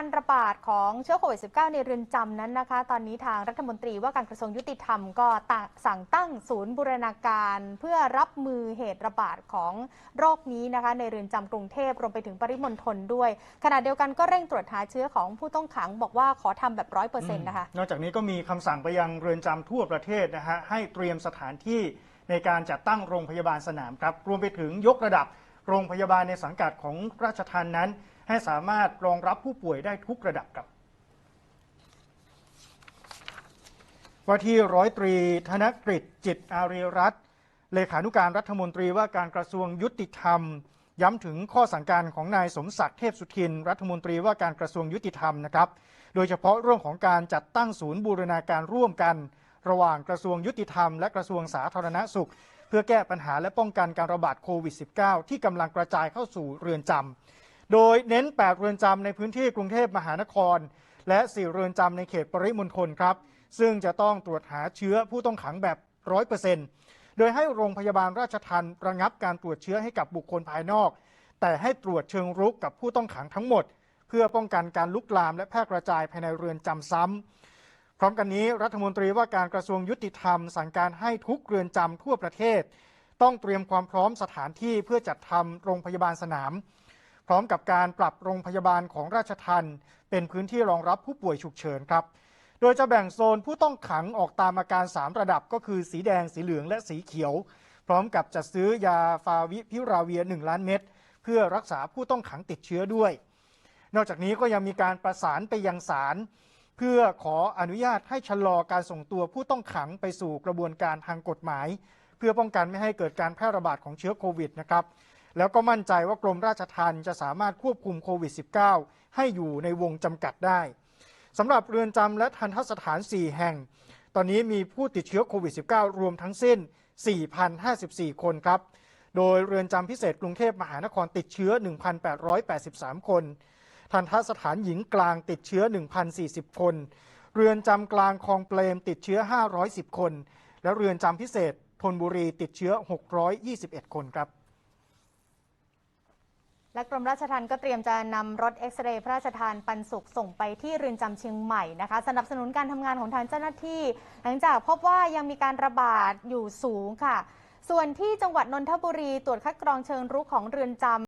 การระบาดของเชื้อโควิด -19 ในเรือนจำนั้นนะคะ ตอนนี้ทางรัฐมนตรีว่าการกระทรวงยุติธรรมก็สั่งตั้งศูนย์บูรณาการเพื่อรับมือเหตุระบาดของโรคนี้นะคะ ในเรือนจำกรุงเทพรวมไปถึงปริมณฑลด้วย ขณะเดียวกันก็เร่งตรวจหาเชื้อของผู้ต้องขังบอกว่าขอทำแบบร้อยเปอร์เซ็นต์นะคะ นอกจากนี้ก็มีคำสั่งไปยังเรือนจำทั่วประเทศนะฮะให้เตรียมสถานที่ในการจัดตั้งโรงพยาบาลสนามครับรวมไปถึงยกระดับ โรงพยาบาลในสังกัดของราชทัณฑ์นั้น ให้สามารถรองรับผู้ป่วยได้ทุกระดับครับว่าที่ร้อยตรีธนกฤษจิตอารีรัตน์เลขานุการรัฐมนตรีว่าการกระทรวงยุติธรรม ย้ำถึงข้อสั่งการของนายสมศักดิ์เทพสุทิน รัฐมนตรีว่าการกระทรวงยุติธรรมนะครับ โดยเฉพาะเรื่องของการจัดตั้งศูนย์บูรณาการร่วมกัน ระหว่างกระทรวงยุติธรรมและกระทรวงสาธารณสุข เพื่อแก้ปัญหาและป้องกันการระบาดโควิด -19 ที่กำลังกระจายเข้าสู่เรือนจำโดยเน้น 8 เรือนจำในพื้นที่กรุงเทพมหานคร และ 4 เรือนจำในเขตปริมณฑลครับ ซึ่งจะต้องตรวจหาเชื้อผู้ต้องขังแบบ 100%โดยให้โรงพยาบาลราชทันระงับการตรวจเชื้อให้กับบุคคลภายนอก แต่ให้ตรวจเชิงรุกกับผู้ต้องขังทั้งหมด เพื่อป้องกันการลุกลามและแพร่กระจายภายในเรือนจำซ้ำ พร้อมกันนี้รัฐมนตรีว่าการกระทรวงยุติธรรม สั่งการให้ทุกเรือนจำทั่วประเทศ ต้องเตรียมความพร้อมสถานที่เพื่อจัดทำโรงพยาบาลสนาม พร้อมกับการปรับโรงพยาบาลของราชทันเป็นพื้นที่รองรับผู้ป่วยฉุกเฉินครับ โดยจะแบ่งโซนผู้ต้องขังออกตามอาการ 3 ระดับก็คือสีแดงสีเหลืองและสีเขียว พร้อมกับจัดซื้อยาฟาวิพิราเวีย 1 ล้านเม็ดเพื่อรักษาผู้ต้องขังติดเชื้อด้วย นอกจากนี้ก็ยังมีการประสานไปยังศาล เพื่อขออนุญาตให้ชะลอการส่งตัวผู้ต้องขังไปสู่กระบวนการทางกฎหมาย เพื่อป้องกันไม่ให้เกิดการแพร่ระบาดของเชื้อโควิดนะครับแล้วก็มั่นใจว่ากรมราชทัณฑ์จะสามารถควบคุมโควิด -19 ให้อยู่ในวงจำกัดได้สำหรับเรือนจำและทันทสถาน 4 แห่ง ตอนนี้มีผู้ติดเชื้อโควิด -19 รวมทั้งสิ้น 4,054 คนครับ โดยเรือนจำพิเศษกรุงเทพมหานครติดเชื้อ 1,883 คน ทันทสถานหญิงกลางติดเชื้อ 1,040 คน เรือนจำกลางคลองเปรมติดเชื้อ 510 คน และเรือนจำพิเศษธนบุรีติดเชื้อ 621 คนครับและกรมราชทัณฑ์ก็เตรียมจะนำรถเอ็กซเรย์พระราชทานปันสุขส่งไปที่เรือนจำเชียงใหม่นะคะสนับสนุนการทำงานของทางเจ้าหน้าที่ หลังจากพบว่ายังมีการระบาดอยู่สูงค่ะ ส่วนที่จังหวัดนนทบุรีตรวจคัดกรองเชิงรุกของเรือนจำ